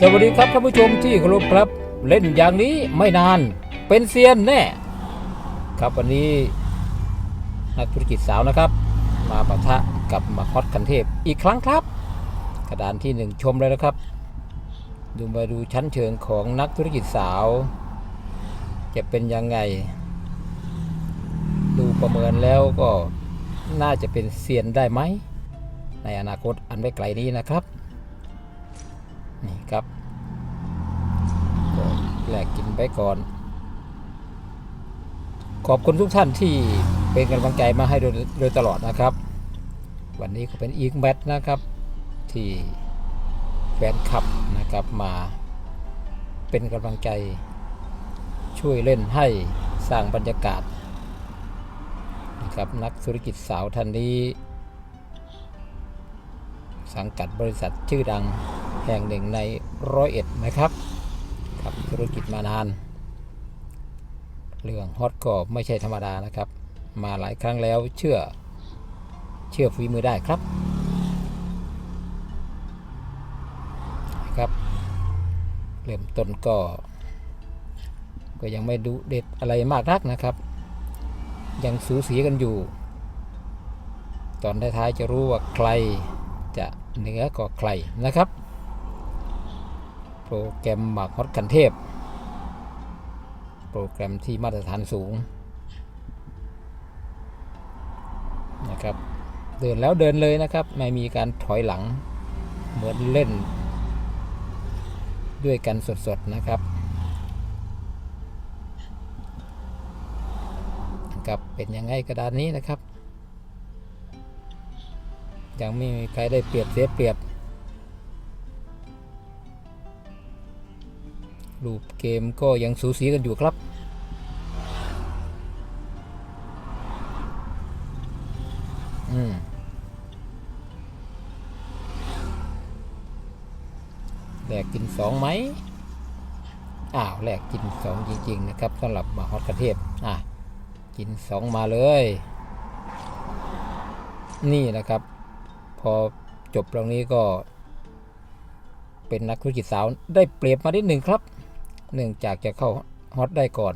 สวัสดีครับท่านผู้ชมที่เคารพครับ เล่นอย่างนี้ไม่นานเป็นเซียนแน่ ครับวันนี้นักธุรกิจสาวนะครับ มาปะทะกับมาคอสคันเทพอีกครั้งครับ กระดานที่หนึ่งชมเลยนะครับ ดูมาดูชั้นเชิงของนักธุรกิจสาว จะเป็นยังไง ดูประเมินแล้วก็น่าจะเป็นเซียนได้ไหม ในอนาคตอันไม่ไกลนี้นะครับ ลกกินไปก่อน ขอบคุณทุกท่านที่เป็นกำลังใจมาให้โดยโดยตลอดนะครับ วันนี้ก็เป็นอีกแมตช์นะครับ ที่แฟนคลับนะครับมาเป็นกำลังใจช่วยเล่นให้สร้างบรรยากาศนะครับนักธุรกิจสาวท่านนี้ สังกัดบริษัทชื่อดังแห่งหนึ่งในร้อยเอ็ดนะครับ ครับธุรกิจมานาน เรื่องฮอตก็ไม่ใช่ธรรมดานะครับ มาหลายครั้งแล้วเชื่อเชื่อฝีมือได้ครับครับ เริ่มต้นก็ ก็ยังไม่ดูเด็ดอะไรมากนักนะครับ ยังสูสีกันอยู่ ตอนท้ายๆจะรู้ว่าใครจะเหนือกว่าใครนะครับ โปรแกรมหมากฮอตกันเทพ โปรแกรมที่มาตรฐานสูงนะครับ เดินแล้วเดินเลยนะครับ ไม่มีการถอยหลัง เหมือนเล่น ด้วยกันสดๆนะครับครับเป็นยังไงกระดานนี้นะครับ ยังไม่มีใครได้เปรียบเสียเปรียบ รูปเกมก็ยังสูสีกันอยู่ครับ อืมแลกกินสองไหมอ้าวแหลกกินสองจริง ๆ นะครับสำหรับมาฮอตกระเทพอะกินสองมาเลย นี่นะครับ พอจบตรงนี้ก็เป็นนักธุรกิจสาวได้เปรียบมานิดหนึ่งครับ เนื่องจากจะเข้าฮอตได้ก่อน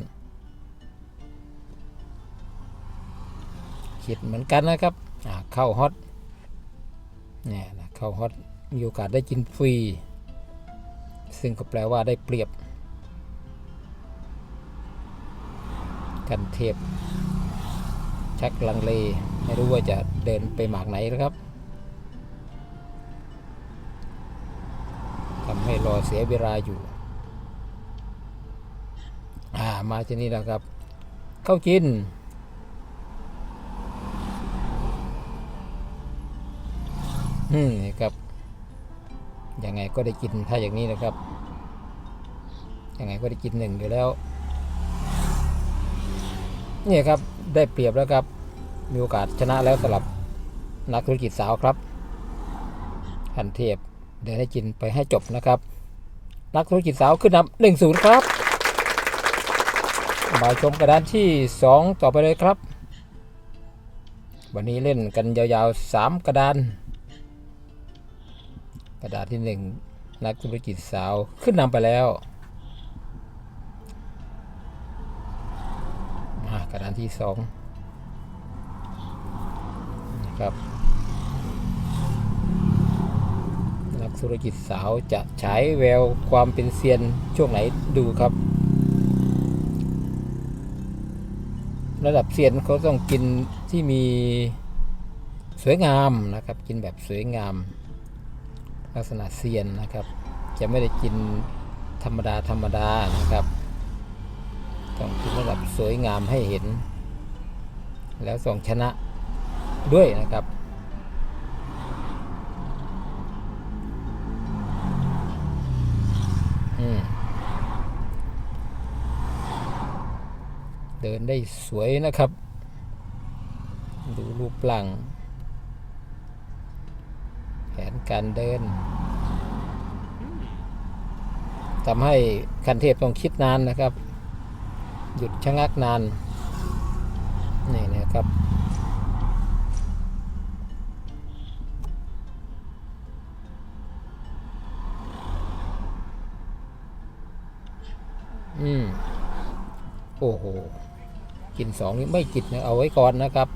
คิดเหมือนกันนะครับเข้าฮอตเนี่ยนะเข้าฮอตมีโอกาสได้กินฟรี ซึ่งก็แปลว่าได้เปรียบ กันเทพชักลังเลไม่รู้ว่าจะเดินไปหมากไหนนะครับทำให้รอเสียเวลาอยู่ มาที่นี่แล้วครับเข้ากิน อืมนี่ครับยังไงก็ได้กินถ้าอย่างนี้นะครับยังไงก็ได้กินหนึ่งอยู่แล้วนี่ครับได้เปรียบแล้วครับ มีโอกาสชนะแล้วสำหรับนักธุรกิจสาวครับคันเทพเดินให้กินไปให้จบนะครับ นักธุรกิจสาวขึ้นนำหนึ่งศูนย์ครับ มาชมกระดานที่ 2 ต่อไปเลยครับ วันนี้เล่นกันยาวๆ 3 กระดาน กระดานที่ 1 นักธุรกิจสาวขึ้นนำไปแล้วมากระดานที่2นะครับนักธุรกิจสาวจะฉายแววความเป็นเซียนช่วงไหนดูครับ ระดับเซียนเขาต้องกินที่มีสวยงามนะครับ กินแบบสวยงาม ลักษณะเซียนนะครับ จะไม่ได้กินธรรมดาธรรมดานะครับ ต้องกินระดับสวยงามให้เห็น แล้วส่งชนะด้วยนะครับ อืม เดินได้สวยนะครับ ดูรูปร่างแผนการเดินทำให้คันเทพต้องคิดนานนะครับ หยุดชะงักนาน นี่นะครับอืม โอ้โห กินสองนี้ไม่กินนะเอาไว้ก่อนนะครับ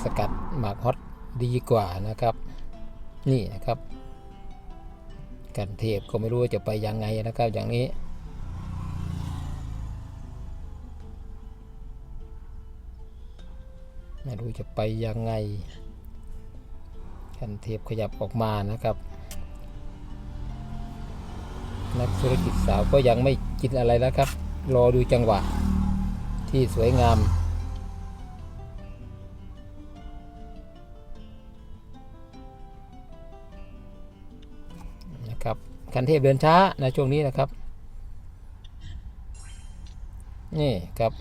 สกัดหมากฮอตดีกว่านะครับ นี่นะครับ กันเทพก็ไม่รู้จะไปยังไงนะครับ อย่างนี้ไม่รู้จะไปยังไงกันเทพขยับออกมานะครับ นักธุรกิจสาวก็ยังไม่กินอะไรแล้วครับ รอดูจังหวะ ที่สวยงาม นะครับคันเทพเดินช้าในช่วงนี้นะครับ นี่ครับ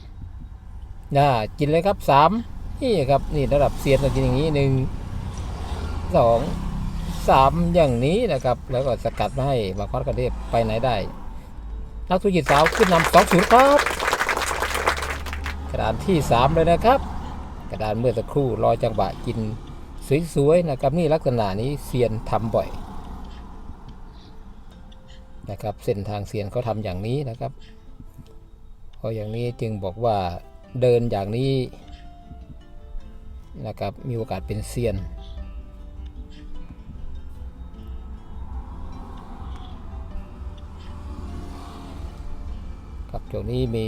น่ากินเลยครับสามนี่ครับนี่ระดับเซียนต้องกินอย่างนี้หนึ่งสองสามอย่างนี้นะครับ แล้วก็สกัดม่ให้มาคอสกระเทพไปไหนได้ นักธุรกิจสาวขึ้นนำสองศูนย์ครับ กระดานที่สามเลยนะครับ กระดานเมื่อสักครู่รอจังหวะกินสวยๆนะครับนี่ลักษณะนี้เซียนทำบ่อยนะครับเส้นทางเซียนเขาทำอย่างนี้นะครับเพราะอย่างนี้จึงบอกว่าเดินอย่างนี้นะครับมีโอกาสเป็นเซียน ครับช่วงนี้มี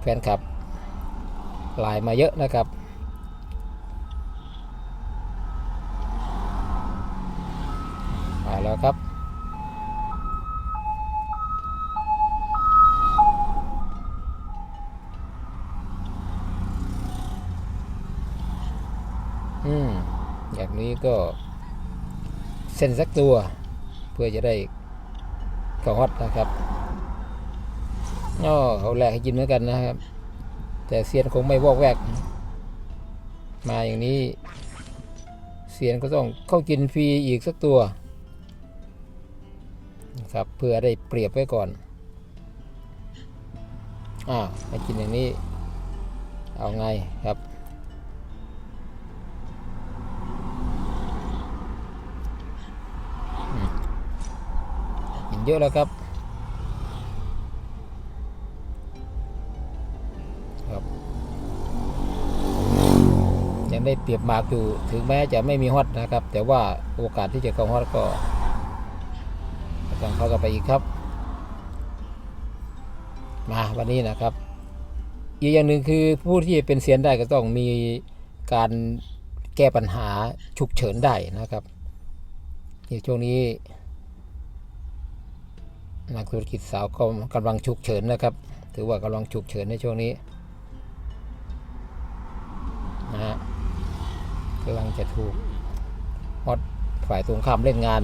แฟนคลับไลน์มาเยอะนะครับมาแล้วครับ อืมอย่างนี้ก็เส้นสักตัว เพื่อจะได้ข้าฮอตนะครับ อ๋อเขาแหลกให้กินเหมือนกันนะครับ แต่เซียนคงไม่วอกแวก มาอย่างนี้ เซียนก็ต้องเข้ากินฟรีอีกสักตัวครับเพื่อได้เปรียบไว้ก่อนอ้าวให้กินอย่างนี้ เอาไงครับเห็นเยอะแล้วครับ ยังได้เปรียบมากอยู่ ถึงแม้จะไม่มีฮอตนะครับ แต่ว่าโอกาสที่จะเข้าฮอตก็ต้องเข้ากันไปอีกครับ มาวันนี้นะครับ อีกอย่างหนึ่งคือผู้ที่เป็นเซียนได้ก็ต้องมีการแก้ปัญหาฉุกเฉินได้นะครับในช่วงนี้นักธุรกิจสาวก็กำลังฉุกเฉินนะครับ ถือว่ากำลังฉุกเฉินในช่วงนี้นะฮะ กำลังจะถูกฮอตฝ่ายตรงข้ามเล่นงาน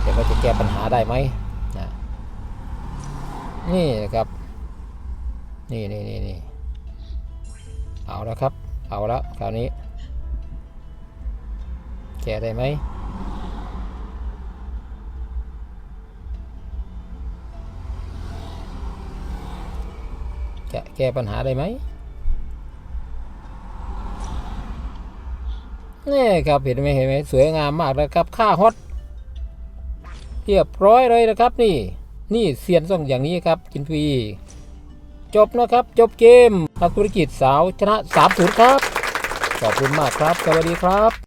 แต่ว่าจะแก้ปัญหาได้ไหมนะนี่นะครับ นี่นี่นี่นี่เอาแล้วครับ เอาแล้วคราวนี้ แก้ได้ไหมจะแก้ปัญหาได้ไหม นี่ครับเห็นไหมเห็นไหมสวยงามมากนะครับค่าฮอตเรียบร้อยเลยนะครับ นี่นี่เซียนต้องอย่างนี้ครับกินฟรีจบนะครับ จบเกมนักธุรกิจสาวชนะ3 0ครับขอบคุณมากครับ สวัสดีครับ